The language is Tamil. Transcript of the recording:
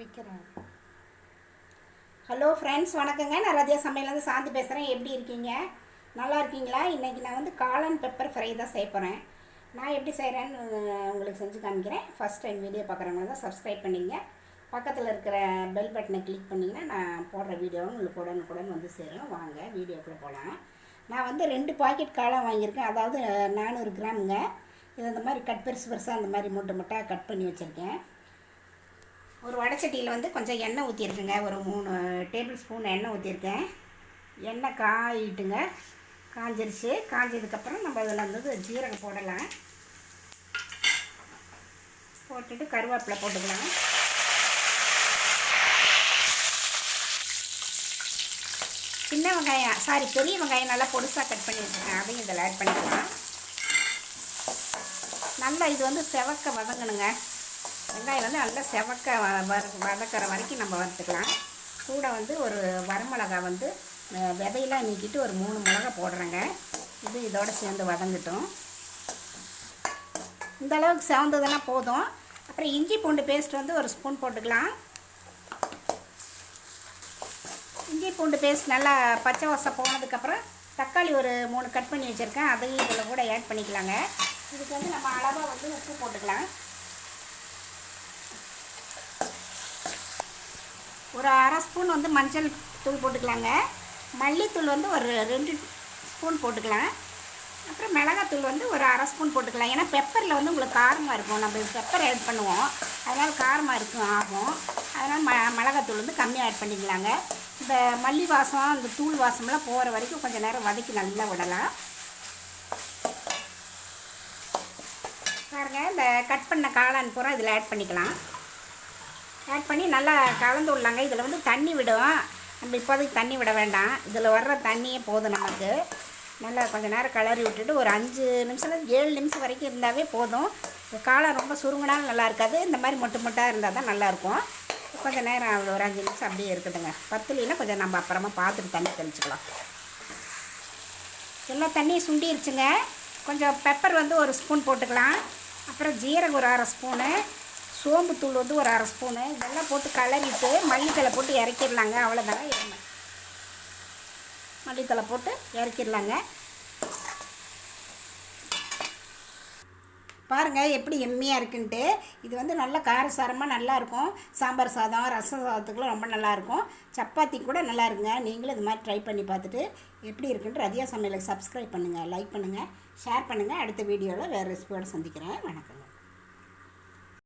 வைக்கிறேன். ஹலோ ஃப்ரெண்ட்ஸ் வணக்கங்க. நான் ரதியா சமையலேருந்து சாந்தி பேசுகிறேன் எப்படி இருக்கீங்க? நல்லா இருக்கீங்களா? இன்றைக்கி நான் வந்து காளான் பெப்பர் ஃப்ரை தான் செய்ய போகிறேன் நான் எப்படி செய்கிறேன்னு உங்களுக்கு செஞ்சு காமிக்கிறேன். ஃபஸ்ட் டைம் வீடியோ பார்க்குறவங்க தான் சப்ஸ்கிரைப் பண்ணிங்க. பக்கத்தில் இருக்கிற பெல் பட்டனை கிளிக் பண்ணிங்கன்னா நான் போடுற வீடியோவும் உங்களுக்கு உடனுக்குடன் வந்து சேரும். வாங்க வீடியோக்குள்ளே போகலாம் நான் வந்து ரெண்டு பாக்கெட் காளான் வாங்கியிருக்கேன். அதாவது நானூறு கிராமுங்க. இது இந்த மாதிரி கட் பெருசு பெருசாக அந்த மாதிரி மூட்டை மூட்டாக கட் பண்ணி வச்சுருக்கேன். ஒரு வடைச்சட்டியில் வந்து கொஞ்சம் எண்ணெய் ஊற்றிருக்குங்க ஒரு மூணு டேபிள் ஸ்பூன் எண்ணெய் ஊற்றிருக்கேன் எண்ணெய் காயிட்டுங்க. காஞ்சிருச்சு. காஞ்சதுக்கப்புறம் நம்ம அதில் வந்து ஜீரகம் போடலாம். போட்டுட்டு கருவேப்பிலை போட்டுக்கலாம். சின்ன வெங்காயம் சாரி பெரிய வெங்காயம் நல்லா பொடுசாக கட் பண்ணி வச்சுருக்கேன் அதையும் இதில் ஆட் பண்ணிக்கலாம். நல்லா இது வந்து செவக்க வதங்கணுங்க. வெங்காயம் வந்து நல்லா செவக்க வ- வதக்கிற வரைக்கும் நம்ம வறுத்துக்கலாம். கூட வந்து ஒரு வரமிளகா வந்து விதையெல்லாம் நீக்கிட்டு ஒரு மூணு மிளகா போடுறேங்க. இது இதோட சேர்ந்து வதங்கட்டும். இந்த அளவுக்கு செவந்ததுன்னா போதும். அப்புறம் இஞ்சி பூண்டு பேஸ்ட் வந்து ஒரு ஸ்பூன் போட்டுக்கலாம். இஞ்சி பூண்டு பேஸ்ட் நல்லா பச்சை வாசம் போனதுக்கப்புறம் தக்காளி ஒரு மூணு கட் பண்ணி வச்சுருக்கேன். அதையும் இதில் கூட ஆட் பண்ணிக்கலாங்க. இதுக்கு வந்து நம்ம அளவாக வந்து உப்பு போட்டுக்கலாம். ஒரு அரை ஸ்பூன் வந்து மஞ்சள் தூள் போட்டுக்கலாங்க. மல்லித்தூள் வந்து ஒரு ரெண்டு ஸ்பூன் போட்டுக்கலாம். அப்புறம் மிளகாத்தூள் வந்து ஒரு அரை ஸ்பூன் போட்டுக்கலாம். ஏன்னா பெப்பரில் வந்து உங்களுக்கு காரமாக இருக்கும். நம்ம பெப்பர் ஆட் பண்ணுவோம். அதனால் காரமாக இருக்கும் ஆகும். அதனால் ம மிளகாத்தூள் வந்து கம்மியாக ஆட் பண்ணிக்கலாங்க. இந்த மல்லி வாசம் இந்த தூள் வாசம்லாம் போகிற வரைக்கும் கொஞ்சம் நேரம் வதக்கி நல்லா விடலாம். பாருங்கள் இந்த கட் பண்ண காளான் பூரா இதில் ஆட் பண்ணிக்கலாம். ஆட் பண்ணி நல்லா கலந்து விடலாங்க. இதில் வந்து தண்ணி விடும். நம்ம இப்போதைக்கு தண்ணி விட வேண்டாம். இதில் வர்ற தண்ணியே போதும் நமக்கு. நல்லா கொஞ்சம் நேரம் கிளறி விட்டுட்டு ஒரு அஞ்சு நிமிஷம் ஏழு நிமிஷம் வரைக்கும் இருந்தாவே போதும். காலம் ரொம்ப சுருங்கினாலும் நல்லா இருக்காது. இந்த மாதிரி மொட்டு மொட்டாக இருந்தால் தான் நல்லாயிருக்கும் கொஞ்சம் நேரம் ஒரு அஞ்சு நிமிஷம் அப்படியே இருக்குதுங்க. பத்துலாம் கொஞ்சம் நம்ம அப்புறமா பார்த்துட்டு தண்ணி தெளிச்சுக்கலாம். எல்லா தண்ணியும் சுண்டிருச்சுங்க. கொஞ்சம் பெப்பர் வந்து ஒரு ஸ்பூன் போட்டுக்கலாம். அப்புறம் ஜீரகம் ஒரு அரை ஸ்பூனு சோம்புத்தூள் வந்து ஒரு அரை ஸ்பூனு. இதெல்லாம் போட்டு கலரிட்டு மல்லித்தலை போட்டு இறக்கிடலாங்க. அவ்வளோதாங்க எண்ணெய் மல்லித்தலை போட்டு இறக்கிடலாங்க. பாருங்கள் எப்படி எம்மியாக இருக்குன்ட்டு. இது வந்து நல்ல காரசாரமாக நல்லாயிருக்கும் சாம்பார் சாதம் ரசம் சாதத்துக்குலாம் ரொம்ப நல்லாயிருக்கும் சப்பாத்தி கூட நல்லா இருக்குங்க. நீங்களும் இது மாதிரி ட்ரை பண்ணி பார்த்துட்டு எப்படி இருக்குன்ட்டு ரதியா சமையலுக்கு சப்ஸ்கிரைப் பண்ணுங்கள் லைக் பண்ணுங்கள் ஷேர் பண்ணுங்கள் அடுத்த வீடியோவில் வேறு ரெசிபியோடு சந்திக்கிறேன். வணக்கங்க.